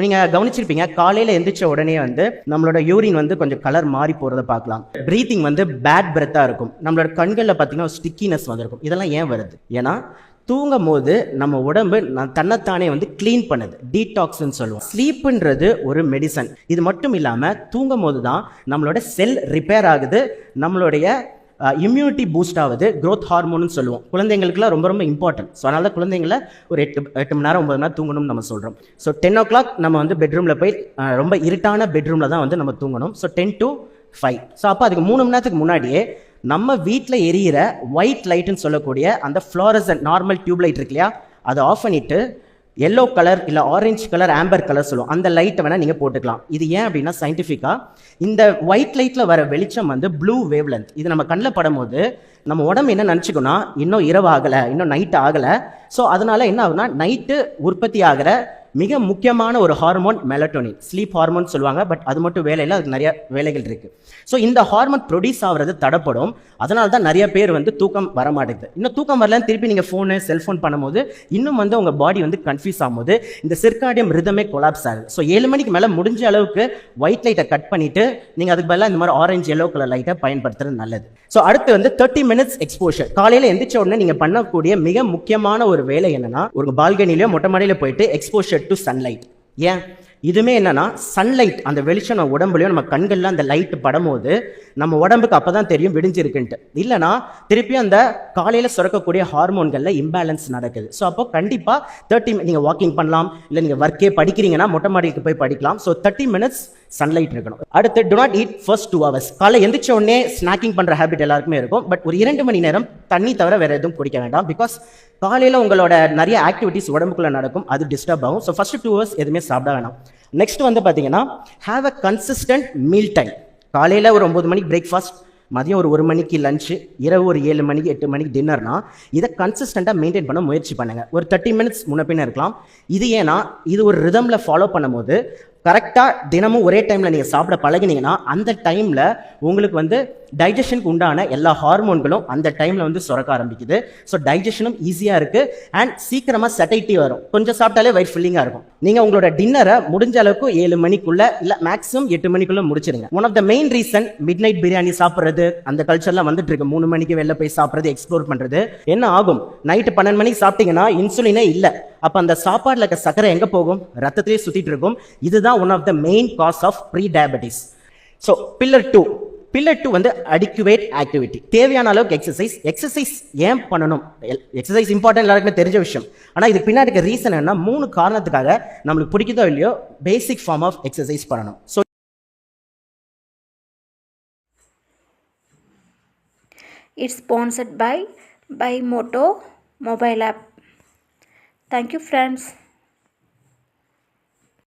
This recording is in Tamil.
நீங்கள் கவனிச்சிருப்பீங்க காலையில் எந்திரிச்ச உடனே வந்து நம்மளோட யூரின் வந்து கொஞ்சம் கலர் மாறி போகிறத பார்க்கலாம். ப்ரீத்திங் வந்து பேட் பிரெத்தாக இருக்கும். நம்மளோட கண்களில் பார்த்தீங்கன்னா ஸ்டிக்கினஸ் வந்திருக்கும். இதெல்லாம் ஏன் வருது? ஏன்னா தூங்கும் போது நம்ம உடம்பு தன்னைத்தானே வந்து க்ளீன் பண்ணுது. டீடாக்ஸ்ன்னு சொல்லுவோம். ஸ்லீப்புன்றது ஒரு மெடிசன் இது மட்டும் இல்லாமல் தூங்கும் போது தான் நம்மளோட செல் ரிப்பேர் ஆகுது. நம்மளுடைய இம்யூனிட்டி பூஸ்ட் ஆகுது க்ரோத் ஹார்மோன்னு சொல்லுவோம். குழந்தைங்களுக்குலாம் ரொம்ப ரொம்ப இம்பார்ட்டன்ட் ஸோ அதனால குழந்தைங்கள ஒரு எட்டு எட்டு மணி நேரம் ஒன்பது மணி நேரம் தூங்கணும்னு நம்ம சொல்கிறோம் ஸோ டென் ஓ கிளாக் நம்ம வந்து பெட்ரூமில் போய் ரொம்ப இருட்டான பெட்ரூமில் தான் வந்து நம்ம தூங்கணும். So ten to five so அப்போ அதுக்கு மூணு மணி நேரத்துக்கு முன்னாடியே நம்ம வீட்டில் எரியிற ஒயிட் லைட்டுன்னு சொல்லக்கூடிய அந்த ஃப்ளோரசன் நார்மல் டியூப் லைட் இருக்கு இல்லையா? அதை ஆஃப் பண்ணிவிட்டு எல்லோ கலர் இல்லை ஆரஞ்சு கலர் ஆம்பர் கலர் சொல்லுவோம். அந்த லைட்டை வேணால் நீங்கள் போட்டுக்கலாம். இது ஏன் அப்படின்னா சயின்டிஃபிக்காக இந்த ஒயிட் லைட்டில் வர வெளிச்சம் வந்து ப்ளூ வேவ் லென்த் இது நம்ம கண்ணில் படும்போது நம்ம உடம்பு என்ன நினச்சிக்கோன்னா இன்னும் இரவு ஆகலை இன்னும் நைட் ஆகலை. ஸோ அதனால் என்ன ஆகுனா நைட்டு உற்பத்தி ஆகிற மிக முக்கியமான ஒரு ஹார்மோன் மெலட்டோனின் ஸ்லீப் ஹார்மோன் சொல்லுவாங்க பட் அது மட்டும் வேலையில் அதுக்கு நிறைய வேலைகள் இருக்குது ஸோ இந்த ஹார்மோன் ப்ரொடியூஸ் ஆகிறது தடப்படும். அதனால தான் நிறைய பேர் வந்து தூக்கம் வர மாட்டேங்குது. இன்னும் தூக்கம் வரலன்னு திருப்பி நீங்கள் ஃபோனு செல்ஃபோன் பண்ணும்போது இன்னும் வந்து உங்கள் பாடி வந்து கன்ஃபியூஸ் ஆகும்போது இந்த சிற்காடியம் ரிதமே கொலாப்ஸ் ஆகுது. ஸோ ஏழு மணிக்கு மேலே முடிஞ்ச அளவுக்கு ஒயிட் லைட்டை கட் பண்ணிவிட்டு நீங்கள் அதுக்கு பதிலாக இந்த மாதிரி ஆரஞ்சு எல்லோ கலர் லைட்டை பயன்படுத்துறது நல்லது. ஸோ அடுத்து வந்து தேர்ட்டி மினிட்ஸ் எக்ஸ்போஷர் காலையில் எந்திரிச்ச உடனே நீங்கள் பண்ணக்கூடிய மிக முக்கியமான ஒரு வேலை என்னன்னா ஒரு பால்கனிலையோ மொட்டை மாடியில் போயிட்டு எக்ஸ்போஷர் டு சன்லைட் ஏன்? இதுமே என்னன்னா சன்லைட் அந்த வெளிச்சம் நம்ம உடம்புலையும் நம்ம கண்கள்ல அந்த லைட் படும்போது நம்ம உடம்புக்கு அப்பதான் தெரியும் விடிஞ்சிருக்குன்ட்டு. இல்லைனா திருப்பி அந்த காலையில சுரக்கக்கூடிய ஹார்மோன்கள்ல இம்பேலன்ஸ் நடக்குது. ஸோ அப்போ கண்டிப்பா தேர்ட்டி நீங்க வாக்கிங் பண்ணலாம் இல்லை நீங்க ஒர்க்கே படிக்கிறீங்கன்னா மொட்டை மாடிக்கு போய் படிக்கலாம். ஸோ தேர்ட்டி மினிட்ஸ் சன்லைட் இருக்கணும். அடுத்து to not eat first two hours காலை எந்திரிச்ச உடனே ஸ்நாக்கிங் பண்ணுற ஹேபிட் எல்லாருக்குமே இருக்கும். பட் ஒரு இரண்டு மணி நேரம் தண்ணி தவிர வேறு எதுவும் குடிக்க வேண்டாம். பிகாஸ் காலையில் உங்களோட நிறைய ஆக்டிவிட்டிஸ் உடம்புக்குள்ள நடக்கும். அது டிஸ்டர்ப் ஆகும். ஸோ ஃபஸ்ட்டு டூ ஹவர்ஸ் எதுவுமே சாப்பிட வேணாம். நெக்ஸ்ட் வந்து பார்த்தீங்கன்னா have a consistent meal time காலையில் ஒரு ஒம்பது மணிக்கு பிரேக்ஃபாஸ்ட் மதியம் ஒரு ஒரு மணிக்கு லஞ்சு இரவு ஒரு ஏழு மணிக்கு எட்டு மணிக்கு டின்னர்னா இதை கன்சிஸ்டண்ட்டாக மெயின்டைன் பண்ண முயற்சி பண்ணுங்கள் ஒரு தேர்ட்டி மினிட்ஸ் முன்னப்பின்னு இருக்கலாம். இது ஏன்னா இது ஒரு ரிதமில் ஃபாலோ பண்ணும்போது கரெக்டாக தினமும் ஒரே டைமில் நீங்கள் சாப்பிட பழகினீங்கன்னா அந்த டைமில் உங்களுக்கு வந்து டைஜஷனுக்கு உண்டான எல்லா ஹார்மோன்களும் அந்த டைமில் வந்து சுரக்க ஆரம்பிக்குது. ஸோ டைஜஷனும் ஈஸியாக இருக்குது அண்ட் சீக்கிரமாக செட்டைட்டி வரும். கொஞ்சம் சாப்பிட்டாலே வயிறு ஃபில்லிங்காக இருக்கும். நீங்கள் உங்களோட டின்னரை முடிஞ்ச அளவுக்கு ஏழு மணிக்குள்ளே இல்லை மேக்ஸிமம் எட்டு மணிக்குள்ளே முடிச்சிருங்க. One of the main reason midnight biryani சாப்பிட்றது அந்த கல்ச்சர்லாம் வந்துட்டு இருக்கு. மூணு மணிக்கு வெளில போய் சாப்பிட்றது எக்ஸ்ப்ளோர் பண்ணுறது என்ன ஆகும்? நைட்டு பன்னெண்டு மணிக்கு சாப்பிட்டீங்கன்னா இன்சுலினே இல்லை. அப்போ அந்த சாப்பாடில் இருக்க சக்கரை எங்கே போகும்? ரத்தத்திலே சுற்றிட்டு இருக்கும். இதுதான் one of the main cause of pre diabetes so pillar two pillar two வந்து அடிக்குவேட் ஆக்டிவிட்டி தேவையான அளவுக்கு எக்ஸசைஸ் எக்ஸசைஸ் ஏன் பண்ணணும்? எக்ஸசைஸ் இம்பார்ட்டன்ட் எல்லாருக்குமே தெரிஞ்ச விஷயம். ஆனால் இதுக்கு பின்னாடி இருக்க ரீசன் என்ன மூணு காரணத்துக்காக நம்மளுக்கு பிடிக்குதோ இல்லையோ பேசிக் ஃபார்ம் ஆஃப் எக்ஸசைஸ் பண்ணணும். So it's sponsored by Bymoto mobile app thank you friends.